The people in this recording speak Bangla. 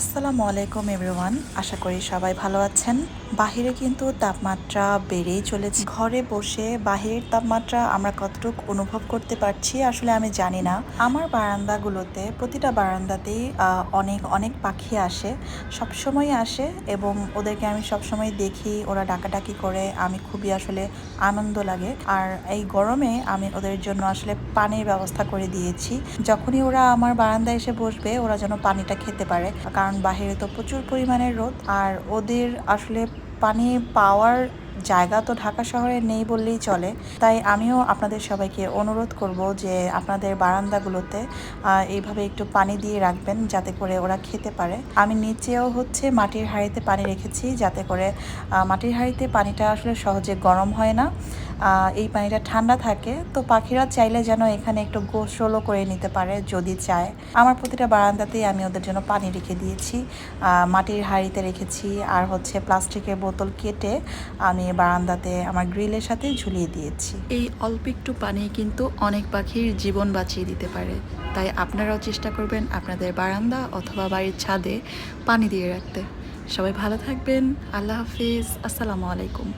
আসসালামু আলাইকুম, এভরিওয়ান। আশা করি সবাই ভালো আছেন। বাহিরে কিন্তু তাপমাত্রা বেড়েই চলেছে। ঘরে বসে বাহিরের তাপমাত্রা আমরা কতটুকু অনুভব করতে পারছি আসলে আমি জানি না। আমার বারান্দাগুলোতে, প্রতিটা বারান্দাতেই অনেক অনেক পাখি আসে, সবসময় আসে এবং ওদেরকে আমি সবসময় দেখি, ওরা ডাকাডাকি করে। আমি খুবই আসলে আনন্দ লাগে। আর এই গরমে আমি ওদের জন্য আসলে পানির ব্যবস্থা করে দিয়েছি। যখনই ওরা আমার বারান্দায় এসে বসবে, ওরা যেন পানিটা খেতে পারে। কারণ বাইরে তো প্রচুর পরিমাণে রোদ। আর ওদের আসলে পানি পাওয়ার জায়গা তো ঢাকা শহরে নেই বললেই চলে। তাই আমিও আপনাদের সবাইকে অনুরোধ করব যে আপনাদের বারান্দাগুলোতে এইভাবে একটু পানি দিয়ে রাখবেন যাতে করে ওরা খেতে পারে। আমি নিচেও হচ্ছে মাটির হাঁড়িতে পানি রেখেছি যাতে করে মাটির হাঁড়িতে পানিটা আসলে সহজে গরম হয় না। এই পানিটা ঠান্ডা থাকে, তো পাখিরা চাইলে যেন এখানে একটু গোসলও করে নিতে পারে যদি চায়। আমার প্রতিটা বারান্দাতেই আমি ওদের জন্য পানি রেখে দিয়েছি মাটির হাঁড়িতে রেখেছি আর হচ্ছে প্লাস্টিকের বোতল কেটে আমি বারান্দাতে আমার গ্রিলের সাথে ঝুলিয়ে দিয়েছি। এই অল্প একটু পানি কিন্তু অনেক পাখির জীবন বাঁচিয়ে দিতে পারে। তাই আপনারাও চেষ্টা করবেন আপনাদের বারান্দা অথবা বাড়ির ছাদে পানি দিয়ে রাখতে। সবাই ভালো থাকবেন, আল্লাহ হাফিজ, আসসালামু আলাইকুম।